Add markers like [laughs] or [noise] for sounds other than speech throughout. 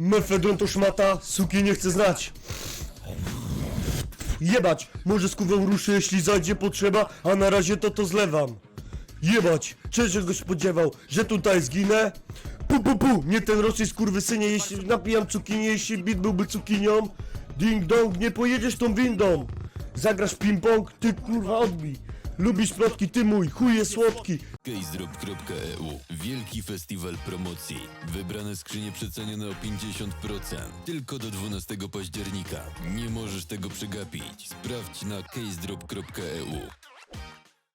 Mefedron to szmata, suki nie chce znać. Jebać, może z kuwą ruszę, jeśli zajdzie potrzeba, a na razie to to zlewam. Jebać, czego spodziewał, że tutaj zginę? Pu pu pu, nie ten rosyjski kurwysynie, jeśli napijam cukinię, jeśli bit byłby cukinią. Ding dong, nie pojedziesz tą windą. Zagrasz ping-pong, ty kurwa odbij. Lubisz plotki, ty mój, chuj jest słodki. casedrop.eu Wielki festiwal promocji. Wybrane skrzynie przecenione o 50%. Tylko do 12 października. Nie możesz tego przegapić. Sprawdź na casedrop.eu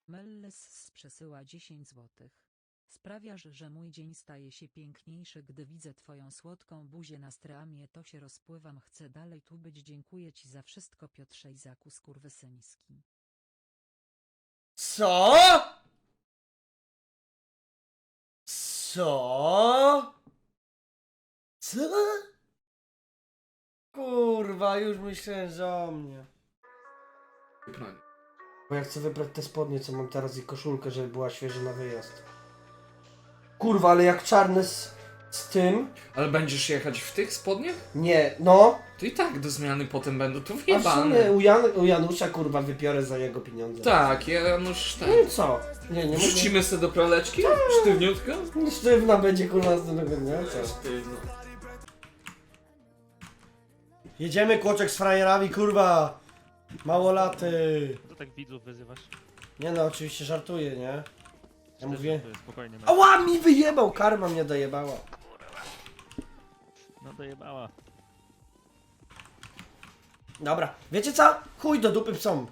Melles przesyła 10 złotych. Sprawiasz, że mój dzień staje się piękniejszy, gdy widzę twoją słodką buzię na streamie, to się rozpływam, chcę dalej tu być, dziękuję ci za wszystko Piotrze Izaku skurwysyński. Co? Co? Co? Kurwa, już myślałem, że o mnie. Bo ja chcę wybrać te spodnie, co mam teraz i koszulkę, żeby była świeża na wyjazd. Kurwa, ale jak czarny z, z tym? Ale będziesz jechać w tych spodniach? Nie, no. To i tak do zmiany potem będą tu A w wjebane. sumie u, Jan, u Janusza, kurwa, wypiorę za jego pieniądze. Tak, Janusz No tak. i co? Nie, nie Wrzucimy sobie do praleczki? Sztywniutko? mogę. Sztywna będzie, kurwa, następnego dnia, co? Sztywno. Jedziemy kłoczek z frajerami, kurwa! Małolaty! To tak widzów wyzywasz? Nie no, oczywiście żartuję, nie? Ja mówię... Spokojnie, no. Ała, mi wyjebał! Karma mnie dojebała. No dojebała. Dobra, wiecie co? Chuj do dupy psom.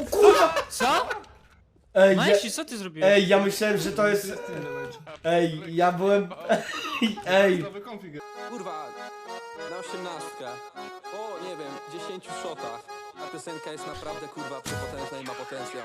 O kurwa! Co? Ej, ja, Majsi, co ty zrobiłeś? ej, ja myślałem, że to jest... Ej, ja byłem... [laughs] Ej, Kurwa, na osiemnastkę. O, nie wiem, 10 shotach. Ta piosenka jest naprawdę kurwa przepotężna i ma potencjał.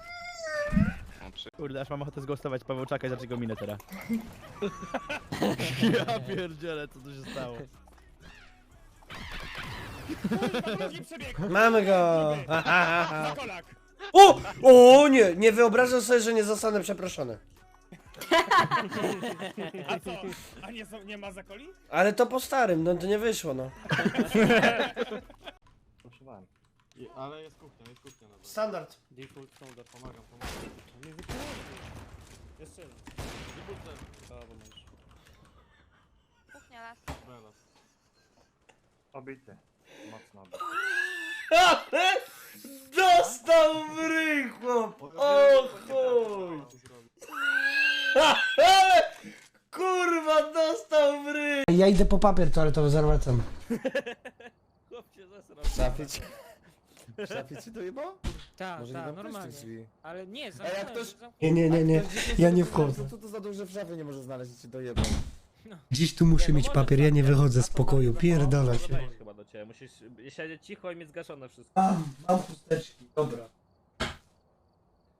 pi- Kurde, aż mam ochotę zgłosować Paweł Czakaj za czego minę teraz. [laughs] ja pierdzielę, co tu się stało. Mamy go! [laughs] O! O nie! Nie wyobrażam sobie, że nie zostanę przeproszony. A co? A nie, są, nie ma zakoli? Ale to po starym, no to nie wyszło, no. [laughs] Ale jest kuchnia, jest kuchnia nawet. Standard. Default folder, pomagam, pomagam. Nie wypłynął. Jeszcze jeden. Dobra, możesz. Kuchnia las. Belas. Obity. Mocno obity. [laughs] Dostał w ryj, chłop! O chuj! [laughs] Kurwa dostał w ryj! Ja idę po papier toaletowy z armatem. [laughs] Chłopcie zasrał. Trafić. Dojebało? Tak, Może nie tak, zamknąć normalnie. tych drzwi? Ale nie, jak zamknąłem, ktoś- zamknąłem. Nie, nie, nie, nie. Ja nie wchodzę. Co to za duże w szafie nie może znaleźć i się dojebał? Dziś tu muszę mieć papier, ja nie wychodzę z pokoju, pierdolę się. Dodajesz chyba do ciebie, musisz siedzieć cicho i mieć zgaszone wszystko. Mam, mam chusteczki, dobra.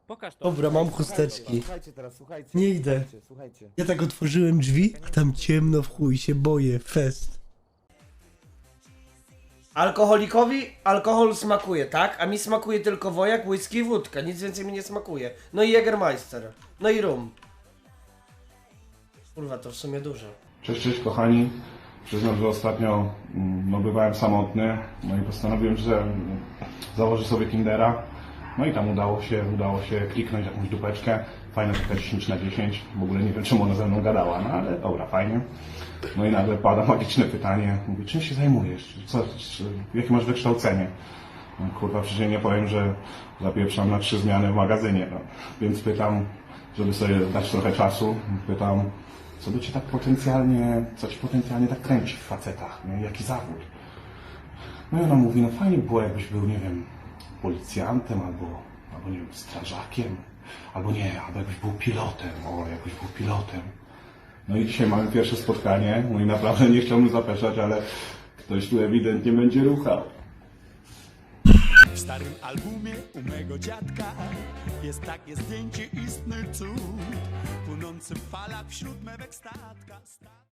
Pokaż to. Dobra, mam chusteczki. Słuchajcie teraz, słuchajcie. Nie idę. Słuchajcie, słuchajcie. Ja tak otworzyłem drzwi, a tam ciemno w chuj, się boję, fest. Alkoholikowi alkohol smakuje, tak? A mi smakuje tylko wojak, whisky i wódka, nic więcej mi nie smakuje. No i Jägermeister, no i rum. Kurwa, to w sumie dużo. Cześć, cześć kochani. Przyznam, że ostatnio mm, no, bywałem samotny, no i postanowiłem, że mm, założę sobie Kindera. No i tam udało się, udało się kliknąć jakąś dupeczkę. Fajna taka 10 na 10. W ogóle nie wiem, czemu ona ze mną gadała, no ale dobra, fajnie. No i nagle pada magiczne pytanie. Mówi, czym się zajmujesz? Co, czy, jakie masz wykształcenie? No, kurwa, przecież nie powiem, że zapieprzam na trzy zmiany w magazynie. No. Więc pytam, żeby sobie dać trochę czasu, pytam, co by cię tak potencjalnie, co ci potencjalnie tak kręci w facetach, nie? jaki zawód? No i ona mówi, no fajnie by było, jakbyś był, nie wiem, policjantem albo, albo nie wiem, strażakiem, albo nie, albo jakbyś był pilotem, o, jakbyś był pilotem. No i dzisiaj mamy pierwsze spotkanie, no i naprawdę nie chciałbym zapeszać, ale ktoś tu ewidentnie będzie ruchał. W starym albumie u mego dziadka jest takie zdjęcie istny cud. Płynący w falach wśród mewek statka.